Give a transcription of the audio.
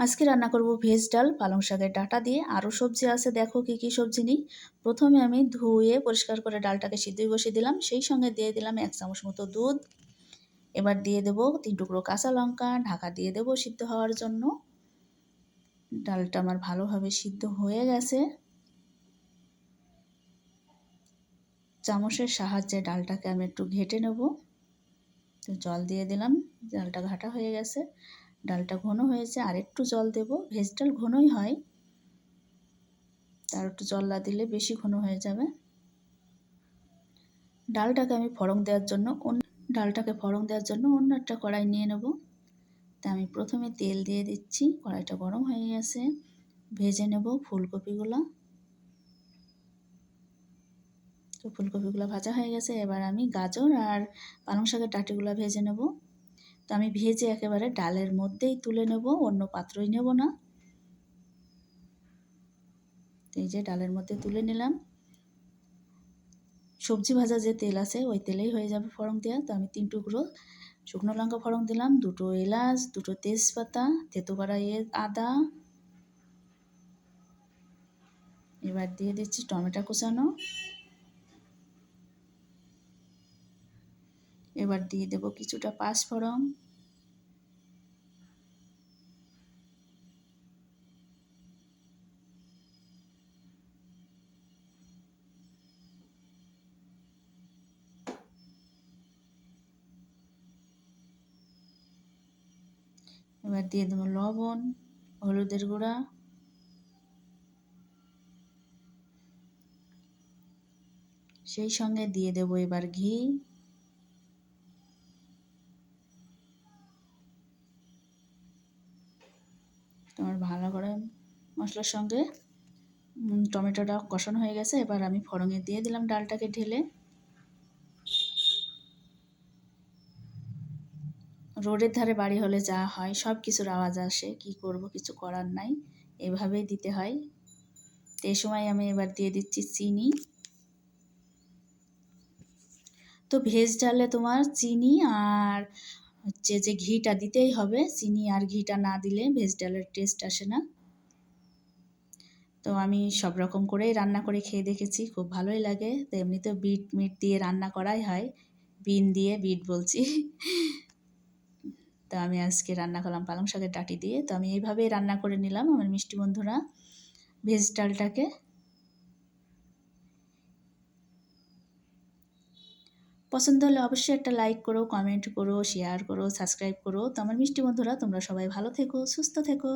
আজকে রান্না করব ভেজ ডাল, পালং শাকের ডাটা দিয়ে। আরও সবজি আছে, দেখো কী কী সবজি নিই। প্রথমে আমি ধুয়ে পরিষ্কার করে ডালটাকে সিদ্ধই বসিয়ে দিলাম। সেই সঙ্গে দিয়ে দিলাম এক চামচ মতো দুধ। এবার দিয়ে দেব তিন টুকরো কাঁচা লঙ্কা, ঢাকা দিয়ে দেব সিদ্ধ হওয়ার জন্য। ডালটা আমার ভালোভাবে সিদ্ধ হয়ে গেছে। চামচের সাহায্যে ডালটাকে আমি একটু ঘেটে নেব। জল দিয়ে দিলাম, ডালটা ঘাটা হয়ে গেছে। ডালটা ঘন হয়েছে, আর একটু জল দেব। ভেজ ডাল ঘনই হয়, তার একটু জল না দিলে বেশি ঘন হয়ে যাবে। ডালটাকে আমি ফড়ং দেওয়ার জন্য অন্য, ডালটাকে ফড়ং দেওয়ার জন্য অন্য একটা কড়াই নিয়ে নেব। তা আমি প্রথমে তেল দিয়ে দিচ্ছি, কড়াইটা গরম হয়ে গেছে। ভেজে নেব ফুলকপিগুলো। তো ফুলকপিগুলো ভাজা হয়ে গেছে, এবার আমি গাজর আর পালং শাকের ডাটিগুলো ভেজে নেব। তো আমি ভেজে একেবারে ডালের মধ্যেই তুলে নেব, অন্য পাত্রই নেব না। এই যে ডালের মধ্যে তুলে নিলাম। সবজি ভাজা যে তেল আছে, ওই তেলেই হয়ে যাবে ফড়ং দেওয়া তো আমি তিন টুকরো শুকনো লঙ্কা ফড়ং দিলাম, দুটো এলাচ, দুটো তেজপাতা তেতো করা আদা। এবার দিয়ে দিচ্ছি টমেটো কুচানো এবার দিয়ে দেব কিছুটা পাঁচফোড়ন। এবার দিয়ে দেবো লবণ, হলুদের গুঁড়া। সেই সঙ্গে দিয়ে দেবো এবার ঘি। তোমার ভালো করে মশলার সঙ্গে টমেটোটা কষানো হয়ে গেছে। এবার আমি ফড়ঙে দিয়ে দিলাম ডালটাকে ঢেলে। রোডের ধারে বাড়ি হলে যা হয়, সব কিছুর আওয়াজ আসে। কি করব, কিছু করার নাই। এভাবেই দিতে হয়। তো এই সময় আমি এবার দিয়ে দিচ্ছি চিনি। তো ভেজ ডালে তোমার চিনি আর হচ্ছে যে ঘিটা দিতেই হবে। চিনি আর ঘিটা না দিলে ভেজ ডালের টেস্ট আসে না। তো আমি সব রকম করেই রান্না করে খেয়ে দেখেছি, খুব ভালোই লাগে। তো এমনিতেও বিট মিট দিয়ে রান্না করাই হয়। বিন দিয়ে বিট বলছি। তো আমি আজকে রান্না করলাম পালং শাকের ডাটি দিয়ে। তো আমি এইভাবেই রান্না করে নিলাম আমার মিষ্টি বন্ধুরা ভেজ ডালটাকে পছন্দ হলে অবশ্যই একটা লাইক করো কমেন্ট করো শেয়ার করো সাবস্ক্রাইব করো। তো আমার মিষ্টি বন্ধুরা, তোমরা সবাই ভালো থেকো, সুস্থ থেকো।